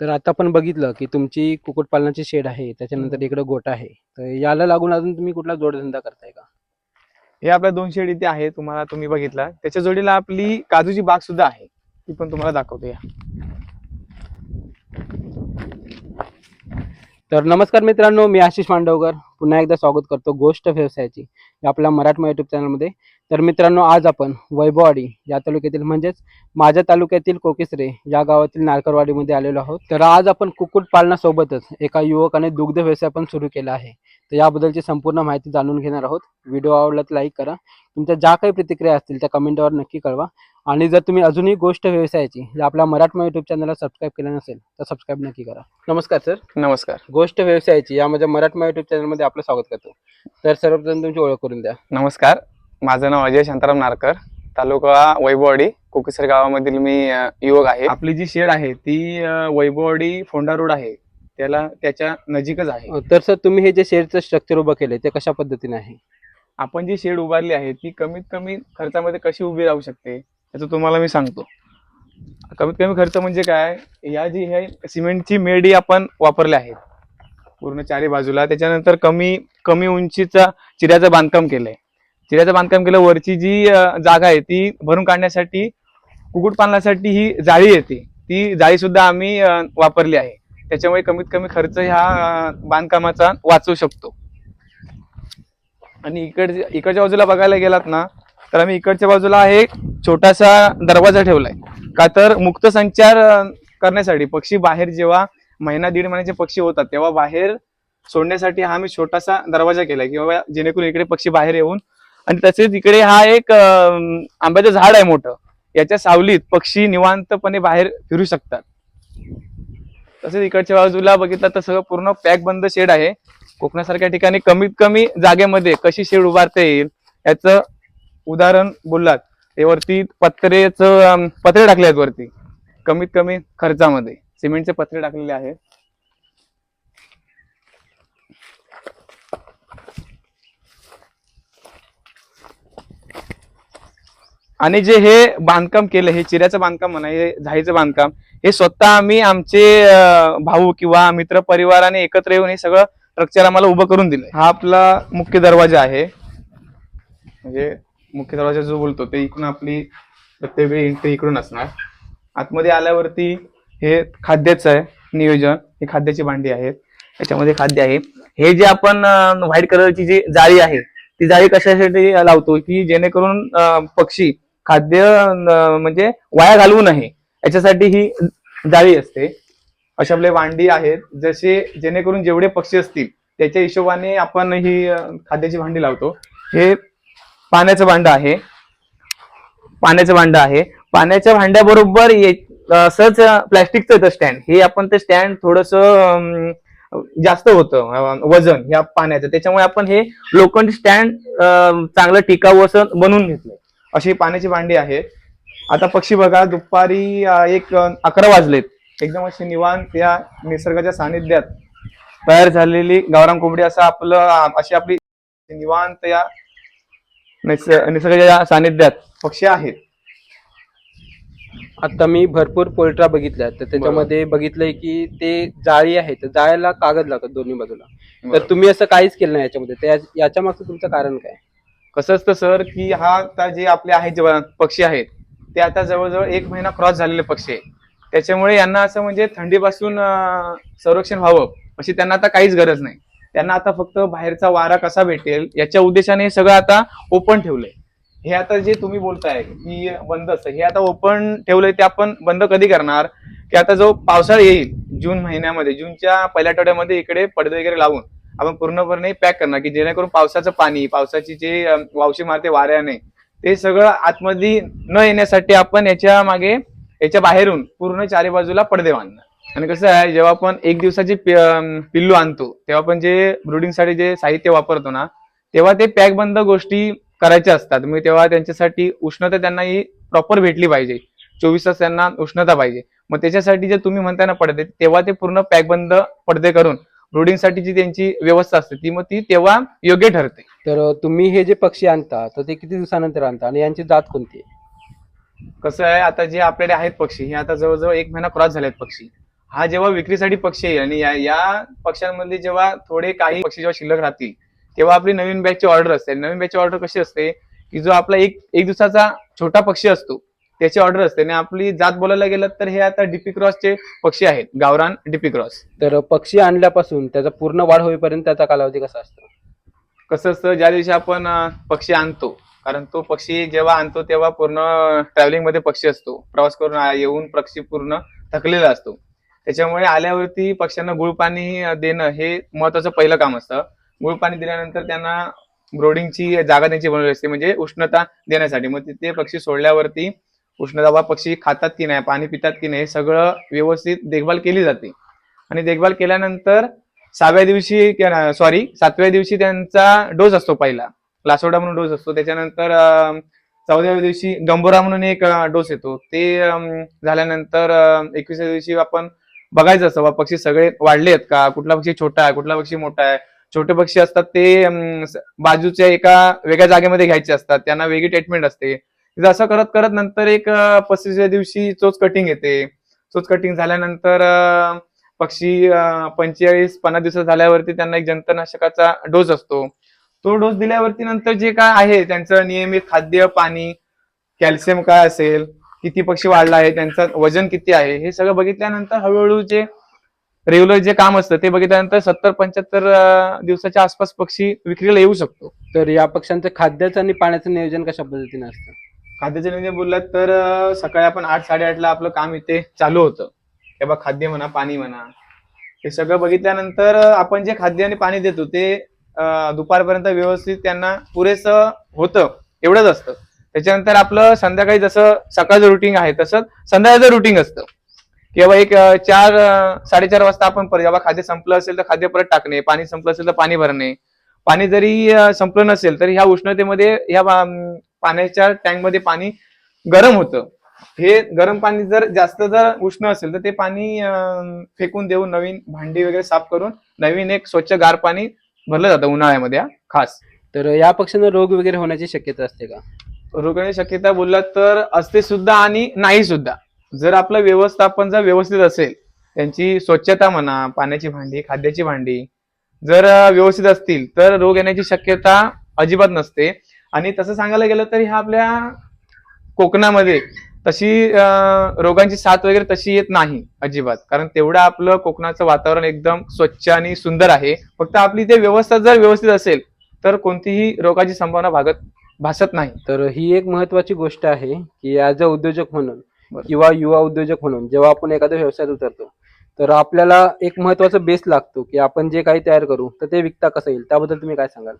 तर आता आपण बघितलं की तुमची कुक्कुटपालनाची शेड आहे त्याच्यानंतर इकडे गोट आहे. तर याला लागून अजून तुम्ही कुठला जोडधंदा करताय का? हे आपल्या दोन शेड इथे आहे तुम्हाला तुम्ही बघितला. त्याच्या जोडीला आपली काजूची बाग सुद्धा आहे. ती पण तुम्हाला दाखवतो. या तर नमस्कार मित्रांनो मी आशिष मांडवकर. पुन्हा एकदा स्वागत करतो गोष्ट व्यवसायाची. आपल्या मराठमा युट्यूब चॅनलमध्ये तर मित्रांनो आज आपण वैभववाडी या तालुक्यातील म्हणजेच माझ्या तालुक्यातील कोकिसरे या गावातील नारकरवाडीमध्ये आलेलो आहोत. तर आज आपण कुक्कुटपालनासोबतच एका युवकाने दुग्ध व्यवसाय पण सुरू केला आहे. तर याबद्दलची संपूर्ण माहिती जाणून घेणार आहोत. व्हिडिओ आवडला तर लाईक करा. तुमच्या ज्या काही प्रतिक्रिया असतील त्या कमेंटवर नक्की कळवा. आणि जर तुम्ही अजूनही गोष्ट व्यवसायाची जर आपल्या मराठमा युट्यूब चॅनलला सबस्क्राईब केलं नसेल तर सबस्क्राईब नक्की करा. नमस्कार सर नमस्कार. गोष्ट व्यवसायाची या माझ्या मराठमा युट्यूब चॅनलमध्ये आपलं स्वागत करतो. तर सर्वप्रथम तुमची ओळख करून द्या. नमस्कार. माझं नाव अजय शांताराम नारकर. तालुका वैभववाडी कोकेसर गावामधील मी युवक आहे. आपली जी शेड आहे ती अ, वैभववाडी फोंडा रोड आहे. त्याला त्याच्या नजीकच आहे. तर सर तुम्ही हे जे शेअरचं स्ट्रक्चर उभं केलंय ते कशा पद्धतीने आहे? आपण जी शेड उभारली आहे ती कमीत कमी खर्चामध्ये कशी उभी राहू शकते? याचं तुम्हाला मी सांगतो. कमीत कमी खर्च म्हणजे काय या जी ह्या सिमेंटची मेडी आपण वापरल्या आहेत पूर्ण चारी बाजूला त्याच्यानंतर कमी कमी उंचीचा चिऱ्याचं बांधकाम केलंय. चिऱ्याचं बांधकाम केलं वरची जी जागा आहे ती भरून काढण्यासाठी कुक्कुटपालनासाठी ही जाळी येते. ती जाळी सुद्धा आम्ही वापरली आहे. त्याच्यामुळे कमीत कमी खर्च ह्या बांधकामाचा वाचवू शकतो. आणि इकड इकडच्या बाजूला बघायला गेलात ना तर आम्ही इकडच्या बाजूला एक छोटासा दरवाजा ठेवलाय. का तर मुक्त संचार करण्यासाठी पक्षी बाहेर जेव्हा महिना दीड महिन्याचे पक्षी होतात तेव्हा बाहेर सोडण्यासाठी हा आम्ही छोटासा दरवाजा केलाय. किंवा जेणेकरून इकडे पक्षी बाहेर येऊन आणि तसेच इकडे हा एक आंब्याचं झाड आहे मोठं. याच्या सावलीत पक्षी निवांतपणे बाहेर फिरू शकतात. तसेच इकडच्या बाजूला बघितलं तर सगळं पूर्ण पॅक बंद शेड आहे. कोकणासारख्या ठिकाणी कमीत कमी जागेमध्ये कशी शेड उभारता येईल याचं उदाहरण बोललात ते वरती पत्रेच पत्रे टाकले आहेत वरती. कमीत कमी खर्चामध्ये. सिमेंटचे पत्रे टाकलेले आहेत. आणि जे हे बांधकाम केलं हे चिऱ्याचं बांधकाम म्हणा हे झाईचं बांधकाम हे स्वतः आम्ही आमचे भाऊ किंवा मित्र परिवाराने एकत्र येऊन हे सगळं स्ट्रक्चर आम्हाला उभं करून दिलं हा आपला मुख्य दरवाजा आहे. म्हणजे मुख्य दरवाजा जो बोलतो ते इकडून आपली प्रत्येक वेळी इकडून असणार. आतमध्ये आल्यावरती हे खाद्याचं आहे नियोजन. हे खाद्याची भांडी आहेत. याच्यामध्ये खाद्य आहे. हे जे आपण व्हाईट कलरची जी जाळी आहे ती जाळी कशासाठी लावतो? की जेणेकरून पक्षी खाद्य म्हणजे वाया घालवू नये. याच्यासाठी ही जाळी असते. अशा आपले भांडी आहेत. जसे जेणेकरून जेवढे पक्षी असतील त्याच्या हिशोबाने आपण ही खाद्याची भांडी लावतो. हे पाण्याचं भांड आहे. पाण्याचं भांड आहे. पाण्याच्या भांड्याबरोबर सहज प्लॅस्टिकचं येतं स्टँड. हे आपण ते स्टँड थोडस जास्त होतं वजन या पाण्याचं. त्याच्यामुळे आपण हे लोखंड स्टँड चांगलं टिकाऊ असं बनवून घेतलं अशी पाण्याची भांडी आहेत. आता पक्षी बघा दुपारी एक अकरा वाजलेत. एकदम अशी निवांत या निसर्गाच्या सानिध्यात तयार झालेली गावराम कोंबडी असं आपलं अशी आपली निवांत या निस- निसर्गाच्या सानिध्यात. पक्षी आहेत. आता मी भरपूर पोल्ट्रा बघितल्या. तर त्याच्यामध्ये बघितलंय की ते जाळी आहे तर जाळ्याला कागद लागत दोन्ही बाजूला. तर तुम्ही असं काहीच केलं नाही याच्यामध्ये. तर या- याच्या मागचं तुमचं कारण काय? कसं असतं सर की हा आता जे आपले आहेत जे पक्षी आहेत ते आता जवळजवळ एक महिना क्रॉस झालेले पक्षी आहेत. त्याच्यामुळे यांना असं म्हणजे थंडीपासून अं, संरक्षण व्हावं अशी त्यांना आता काहीच गरज नाही. त्यांना आता फक्त बाहेरचा वारा कसा भेटेल याच्या उद्देशाने हे सगळं आता ओपन ठेवलंय. हे आता जे तुम्ही बोलताय की बंद असतं हे आता ओपन ठेवलंय ते आपण बंद कधी करणार? की आता जो पावसाळा येईल जून महिन्यामध्ये जूनच्या पहिल्या आठवड्यामध्ये इकडे पडदे वगैरे लावून आपण पूर्णपणे पॅक करणार की जेणेकरून पावसाचं पाणी पावसाची जे वावशी मारते वाऱ्याने ते सगळं आतमध्ये न येण्यासाठी आपण याच्या मागे याच्या बाहेरून पूर्ण चारी बाजूला पडदे बांधणार. आणि कसं आहे जेव्हा आपण एक दिवसाची पिल्लू आणतो तेव्हा आपण जे ब्रुडिंगसाठी जे साहित्य वापरतो ना तेव्हा ते पॅक बंद गोष्टी करायच्या असतात. मग तेव्हा त्यांच्यासाठी उष्णता त्यांना ही प्रॉपर भेटली पाहिजे. चोवीस तास त्यांना उष्णता पाहिजे. मग त्याच्यासाठी जे तुम्ही म्हणताय ना पडदे तेव्हा ते पूर्ण पॅक बंद पडदे करून ब्रुडिंगसाठी जी त्यांची व्यवस्था असते ती मग ती तेव्हा योग्य ठरते. तर तुम्ही हे जे पक्षी आणता तर ते किती दिवसानंतर आणता? आणि यांची जात कोणती आहे? कसं आहे आता जे आपल्याकडे आहेत पक्षी हे आता जवळजवळ एक महिना क्रॉस झाले आहेत पक्षी. हा जेव्हा विक्रीसाठी पक्षी येईल आणि या, या पक्ष्यांमध्ये जेव्हा थोडे काही पक्षी जेव्हा शिल्लक राहतील तेव्हा आपली नवीन बॅचची ऑर्डर असते. नवीन बॅचची ऑर्डर कशी असते? की जो आपला एक एक दिवसाचा छोटा पक्षी असतो त्याची ऑर्डर असते. आणि आपली जात बोलायला गेलं तर हे आता डीपी क्रॉसचे पक्षी आहेत. गावरान डीपी क्रॉस तर पक्षी आणल्यापासून त्याचा पूर्ण वाढ होईपर्यंत त्याचा कालावधी कसा असतो? कसं असतं ज्या दिवशी आपण पक्षी आणतो कारण तो पक्षी जेव्हा आणतो तेव्हा पूर्ण ट्रॅव्हलिंगमध्ये पक्षी असतो. प्रवास करून येऊन पक्षी पूर्ण थकलेला असतो. त्याच्यामुळे आल्यावरती पक्ष्यांना गुळ पाणी देणं हे महत्वाचं पहिलं काम असतं. गुळ पाणी दिल्यानंतर त्यांना ब्रोडिंगची जागा त्यांची बनवली असते म्हणजे उष्णता देण्यासाठी. मग ते पक्षी सोडल्यावरती उष्णता बा पक्षी खातात की नाही पाणी पितात की नाही हे सगळं व्यवस्थित देखभाल केली जाते. आणि देखभाल केल्यानंतर सहाव्या दिवशी सॉरी सातव्या दिवशी त्यांचा डोस असतो पहिला. लासोडा म्हणून डोस असतो. त्याच्यानंतर चौदाव्या दिवशी गंभोरा म्हणून एक डोस येतो. ते झाल्यानंतर एकवीसव्या एकविसाव्या दिवशी आपण बघायचं असतं बा पक्षी सगळे वाढले आहेत का? कुठला पक्षी छोटा आहे कुठला पक्षी मोठा आहे? छोटे पक्षी असतात ते बाजूच्या एका वेगळ्या जागेमध्ये घ्यायचे असतात त्यांना वेगळी ट्रीटमेंट असते. असं करत करत नंतर एक पस्तीसव्या दिवशी चोच कटिंग येते. चोच कटिंग झाल्यानंतर पक्षी पंचेचाळीस पन्नास दिवस झाल्यावरती त्यांना एक जंतनाशकाचा डोस असतो. तो डोस दिल्यावरती नंतर जे काय आहे त्यांचं नियमित खाद्य पाणी कॅल्शियम काय असेल किती पक्षी वाढला आहे त्यांचं वजन किती आहे हे सगळं बघितल्यानंतर हळूहळू जे रेग्युलर जे काम असतं ते बघितल्यानंतर सत्तर पंच्याहत्तर दिवसाच्या आसपास पक्षी विक्रीला येऊ शकतो. तर या पक्ष्यांचं खाद्याचं आणि पाण्याचं नियोजन कशा पद्धतीने असतं? खाद्याचे नियोजन बोललात तर सकाळी आपण आठ साडेआठला आपलं काम इथे चालू होतं. किंवा खाद्य म्हणा पाणी म्हणा. हे सगळं बघितल्यानंतर आपण जे खाद्य आणि पाणी देतो ते दुपारपर्यंत व्यवस्थित त्यांना पुरेसं होतं एवढंच असतं. त्याच्यानंतर आपलं संध्याकाळी जसं सकाळचं रुटीन आहे तसंच संध्याकाळचं रुटीन असतं. किंवा एक चार साडेचार वाजता आपण परत जेव्हा खाद्य संपलं असेल तर खाद्य परत टाकणे पाणी संपलं असेल तर पाणी भरणे. पाणी जरी संपलं नसेल तर ह्या उष्णतेमध्ये ह्या पाण्याच्या टँकमध्ये पाणी गरम होतं. हे गरम पाणी जर जास्त जर उष्ण असेल तर ते पाणी फेकून देऊन नवीन भांडी वगैरे साफ करून नवीन एक स्वच्छ गार पाणी भरलं जातं उन्हाळ्यामध्ये खास. तर या पक्ष्यांना रोग वगैरे होण्याची शक्यता असते का? रोगण्याची शक्यता बोललात तर असते सुद्धा आणि नाही सुद्धा. जर आपलं व्यवस्थापन जर व्यवस्थित असेल त्यांची स्वच्छता म्हणा पाण्याची भांडी खाद्याची भांडी जर व्यवस्थित असतील तर रोग येण्याची शक्यता अजिबात नसते. आणि तसं सांगायला गेलं तर ह्या आपल्या कोकणामध्ये तशी रोगांची साथ वगैरे तशी येत नाही अजिबात. कारण तेवढं आपलं कोकणाचं वातावरण एकदम स्वच्छ आणि सुंदर आहे. फक्त आपली ते व्यवस्था जर व्यवस्थित असेल तर कोणतीही रोगाची संभावना भागत भासत नाही. तर ही एक महत्वाची गोष्ट आहे की ऍज अ उद्योजक म्हणून. किंवा युवा उद्योजक म्हणून जेव्हा आपण एखाद्या व्यवसायात उतरतो तर आपल्याला एक महत्त्वाचा बेस लागतो की आपण जे काही तयार करू तर ते विकता कसं येईल? त्याबद्दल तुम्ही काय सांगाल?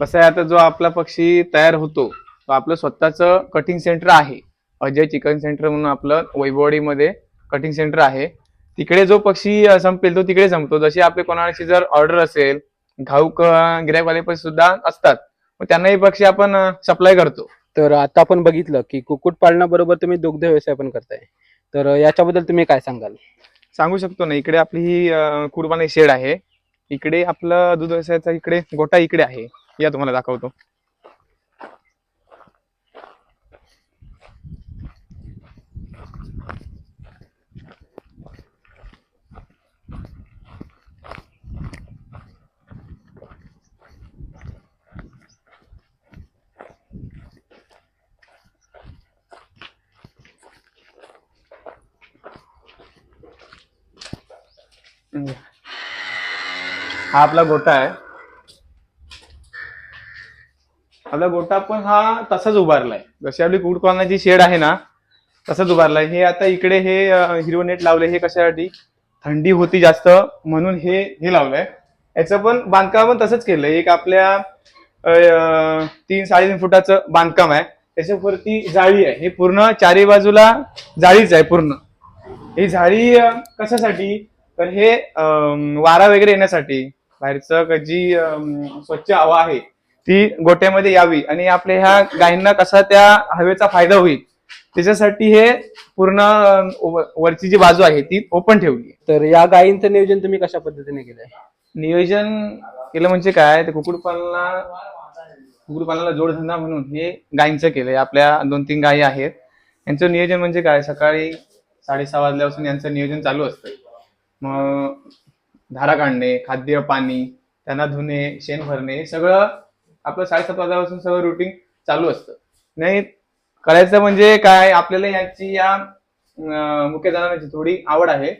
कसं आहे आता जो आपला पक्षी तयार होतो तो आपलं स्वतःचं कटिंग सेंटर आहे. अजय चिकन सेंटर म्हणून आपलं वैभववाडीमध्ये कटिंग सेंटर आहे. तिकडे जो पक्षी संपेल तो तिकडे संपतो. जशी आपले कोणाची जर ऑर्डर असेल घाऊक गिरायकवाले पण सुद्धा असतात. मग त्यांनाही पक्षी आपण सप्लाय करतो. तर आता आपण बघितलं की कुक्कुट पालनाबरोबर तुम्ही दुग्ध व्यवसाय पण करताय. तर याच्याबद्दल तुम्ही काय सांगाल? सांगू शकतो ना इकडे आपली ही कुरबानी शेड आहे. इकडे आपलं दूध व्यवसायाचा इकडे गोटा इकडे आहे. या तुम्हाला दाखवतो. हा आपला गोटा आहे. आपला गोटा पण हा तसाच उभारलाय. जशी आपली कुडपालनाची शेड आहे ना तसंच उभारलाय. हे आता इकडे हे हिरो हिरवं नेट लावलंय हे कशासाठी? थंडी होती जास्त म्हणून हे हे लावलंय. याचं पण बांधकाम पण तसंच केलंय. एक आपल्या तीन साडेतीन फुटाचं बांधकाम आहे. त्याच्यावरती जाळी आहे. हे पूर्ण चारी बाजूला जाळीच आहे पूर्ण. ही जाळी कशासाठी? तर हे वारा वगैरे येण्यासाठी बाहेरचं जी स्वच्छ हवा आहे ती गोट्यामध्ये यावी आणि आपल्या ह्या गायींना कसा त्या हवेचा फायदा होईल त्याच्यासाठी हे पूर्ण वरची जी बाजू आहे ती ओपन ठेवली तर या गायींचं नियोजन तुम्ही कशा पद्धतीने केलंय? नियोजन केलं म्हणजे काय ते कुक्कुटपालना कुक्कुटपालनाला जोडधंदा म्हणून हे गायींचं केलंय. आपल्या दोन तीन गायी आहेत. यांचं नियोजन म्हणजे काय सकाळी साडेसहा वाजल्यापासून यांचं नियोजन चालू असतं. मग धारा काढणे खाद्य पाणी त्यांना धुणे शेण भरणे हे सगळं आपलं साडेसात वाजल्यापासून सगळं रुटीन चालू असतं. नाही करायचं म्हणजे काय? आपल्याला याची या मुख्य जनावरांची थोडी आवड आहे.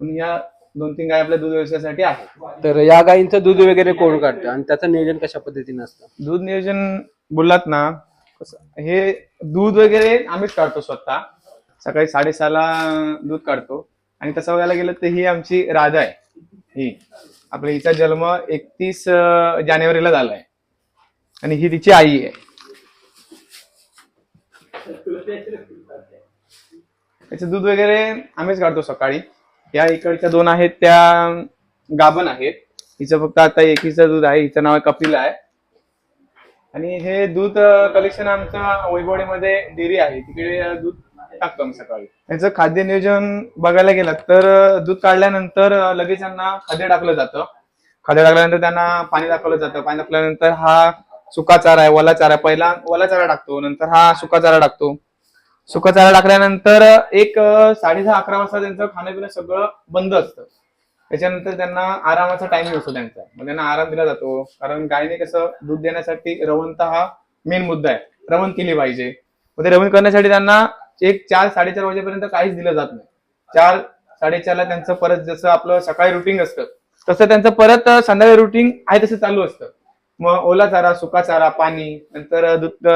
पण या दोन तीन गाय आपल्या दूध व्यवसायासाठी आहे तर या गायींचं दूध वगैरे कोण काढतं? आणि त्याचं नियोजन कशा पद्धतीने असतं? दूध नियोजन बोललात ना हे दूध वगैरे आम्हीच काढतो स्वतः. सकाळी साडेसहाला दूध काढतो. आणि तसं बघायला गेलं तर ही आमची राधा आहे. ही. आपल्या हिचा जन्म एकतीस जानेवारीला झालाय. आणि ही तिची आई आहे. त्याचं दूध वगैरे आम्हीच काढतो सकाळी. या इकडच्या दोन आहेत त्या गाभण आहेत. हिचं फक्त आता एकीचं दूध आहे हिचं नाव आहे कपिला आहे. आणि हे दूध कलेक्शन आमच्या वैभवडीमध्ये डेअरी आहे. तिकडे दूध टाकतो आम्ही सकाळी. त्यांचं खाद्य नियोजन बघायला गेलं तर दूध काढल्यानंतर लगेच त्यांना खाद्य टाकलं जातं. खाद्य टाकल्यानंतर त्यांना पाणी दाखवलं जातं. पाणी टाकल्यानंतर हा सुका चारा आहे वला चारा. पहिला वला चारा टाकतो नंतर हा सुका चारा टाकतो. सुका चारा टाकल्यानंतर एक अं, साडेदहा अकरा वाजता त्यांचं खाणं पिणं सगळं बंद असतं. त्याच्यानंतर त्यांना आरामाचा टाइमिंग असतो त्यांचा. मग त्यांना आराम दिला जातो. कारण गायने कसं दूध देण्यासाठी रवंत हा मेन मुद्दा आहे. रवण केली पाहिजे. मग ते रवण करण्यासाठी त्यांना एक चार साडेचार वाजेपर्यंत काहीच दिलं जात नाही. चार साडेचारला त्यांचं परत जसं आपलं सकाळी रुटीन असतं तसं त्यांचं परत संध्याकाळी रुटीन आहे तसं चालू असतं. मग ओला चारा सुका चारा पाणी नंतर दूध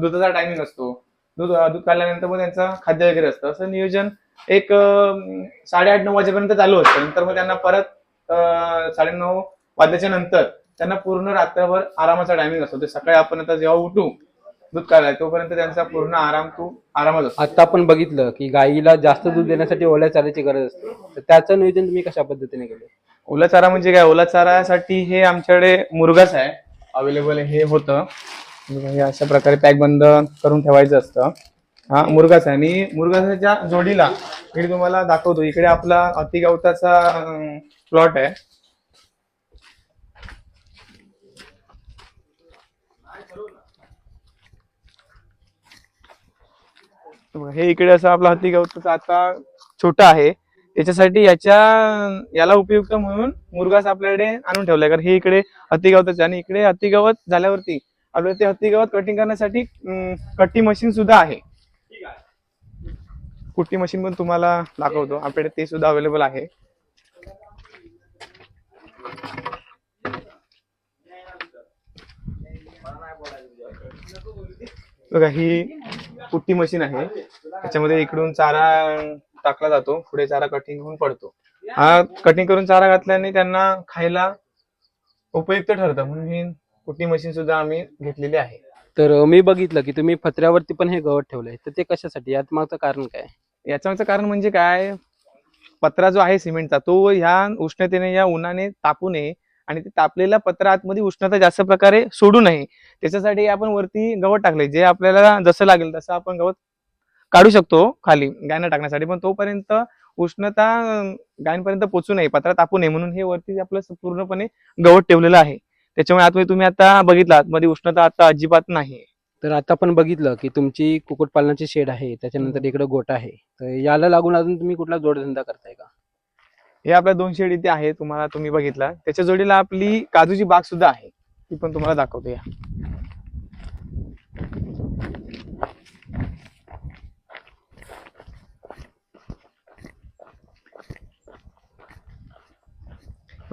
दुधाचा टायमिंग असतो. दूध दूध काढल्यानंतर मग त्यांचं खाद्य वगैरे असतं. असं नियोजन एक साडेआठ नऊ वाजेपर्यंत चालू असतं. नंतर मग त्यांना परत साडेनऊ वाजल्याच्या नंतर त्यांना पूर्ण रात्रभर आरामाचा टायमिंग असतो. ते सकाळी आपण आता जेव्हा उठू दूध काढाय तोपर्यंत त्यांचा पूर्ण आराम तो आरामच असतो. आता आपण बघितलं की गायीला जास्त दूध देण्यासाठी ओल्या चाऱ्याची गरज असते. तर त्याचं नियोजन तुम्ही कशा पद्धतीने केलं? ओला चारा म्हणजे काय? ओला चारासाठी हे आमच्याकडे मुरगास आहे. अवेलेबल हे होतं. हे अशा प्रकारे पॅक बंद करून ठेवायचं असतं. हा मुरगास आहे. आणि मुरगासाच्या जोडीला इकडे तुम्हाला दाखवतो. इकडे आपला अतिगवताचा प्लॉट आहे. हे इकडे असं आपला हत्ती गवताचा आता छोटा आहे. त्याच्यासाठी याच्या याला उपयुक्त म्हणून मुरगास आपल्याकडे आणून ठेवलाय. कारण हे इकडे हत्ती गवताचे आणि इकडे हत्ती गवत झाल्यावरती आपल्याला ते हत्ती गवत कटिंग करण्यासाठी कट्टी मशीन सुद्धा आहे. कुट्टी मशीन पण तुम्हाला दाखवतो. आपल्याकडे ते सुद्धा अवेलेबल आहे. बघा ही कुट्टी मशीन आहे. त्याच्यामध्ये इकडून चारा टाकला जातो पुढे चारा कटिंग होऊन पडतो. हा कटिंग करून चारा घातल्याने त्यांना खायला उपयुक्त ठरतं. म्हणून ही कुट्टी मशीन सुद्धा आम्ही घेतलेली आहे. तर मी बघितलं की तुम्ही पत्र्यावरती पण हे गवत ठेवलंय. तर ते कशासाठी? यात मागचं कारण काय? याच्या मागचं कारण म्हणजे काय? पत्रा जो आहे सिमेंटचा तो ह्या उष्णतेने या उन्हाने तापू नये आणि ते तापलेला पत्रा आतमध्ये उष्णता जास्त प्रकारे सोडू नये. त्याच्यासाठी आपण वरती गवत टाकले जे आपल्याला जसं लागेल तसं आपण गवत काढू शकतो खाली गायना टाकण्यासाठी. पण तोपर्यंत उष्णता अं, गायींपर्यंत पोचू नये पत्रा तापू नये म्हणून हे वरती आपलं पूर्णपणे गवत ठेवलेलं आहे. त्याच्यामुळे आतमध्ये तुम्ही आता बघितलं आतमध्ये उष्णता आता अजिबात नाही. तर आता आपण बघितलं की तुमची कुक्कुटपालनाची शेड आहे त्याच्यानंतर इकडे गोटा आहे. तर याला लागून अजून तुम्ही कुठला जोडधंदा करताय का? हे आपल्या दोन शेड इथे आहे तुम्हाला तुम्ही बघितला. त्याच्या जोडीला आपली काजूची बाग सुद्धा आहे. ती पण तुम्हाला दाखवतो या.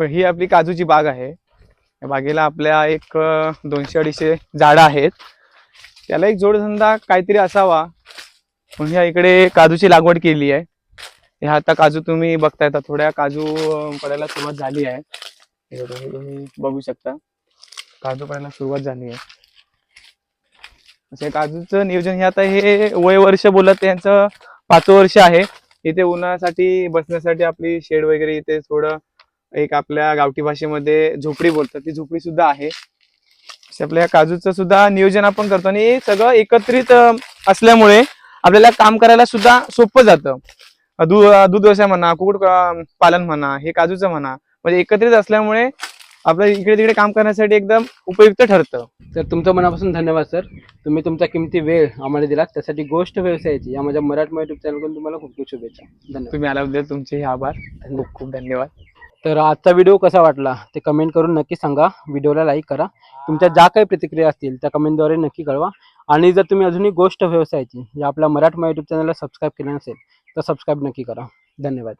ही आपली काजूची बाग आहे. या बागेला आपल्या एक दोनशे अडीचशे झाडं आहेत. त्याला एक जोडधंदा काहीतरी असावा. म्हणून ह्या इकडे काजूची लागवड केली आहे. ह्या आता काजू तुम्ही बघताय आता थोड्या काजू पडायला सुरुवात झाली आहे. तुम्ही बघू शकता. काजू पडायला सुरुवात झाली आहे. असे काजूचं नियोजन हे आता हे वय वर्ष बोलत यांचं पाच वर्ष आहे. इथे उन्हासाठी बसण्यासाठी आपली शेड वगैरे इथे थोडं एक आपल्या गावठी भाषेमध्ये झोपडी बोलतात. ती झोपडी सुद्धा आहे. आपल्या काजूचं सुद्धा नियोजन आपण करतो आणि हे सगळं एकत्रित असल्यामुळे आपल्याला काम करायला सुद्धा सोपं जातं. दूध दूध व्यवसाय म्हणा कुकुट पालन म्हणा हे काजूचं म्हणा म्हणजे एकत्रित असल्यामुळे आपलं इकडे तिकडे काम करण्यासाठी एकदम उपयुक्त ठरतं. तर तुमचं मनापासून धन्यवाद सर. तुम्ही तुमचा किमती वेळ आम्हाला दिला त्यासाठी गोष्ट व्यवसायाची या माझ्या मराठमोळ्या युट्यूब चॅनलकडून तुम्हाला खूप खूप शुभेच्छा. धन्यवाद. तुम्ही आल्याबद्दल तुमचे हे आभार. खूप खूप धन्यवाद. तर आजचा व्हिडिओ कसा वाटला ते कमेंट करून नक्की सांगा. व्हिडिओला लाईक करा. तुमच्या ज्या काही प्रतिक्रिया असतील त्या कमेंटद्वारे नक्की कळवा. आणि जर तुम्ही अजूनही गोष्ट व्यवसायाची या आपल्या मराठमा यूट्यूब चॅनलला सबस्क्राईब केलं नसेल तर सबस्क्राईब नक्की करा. धन्यवाद.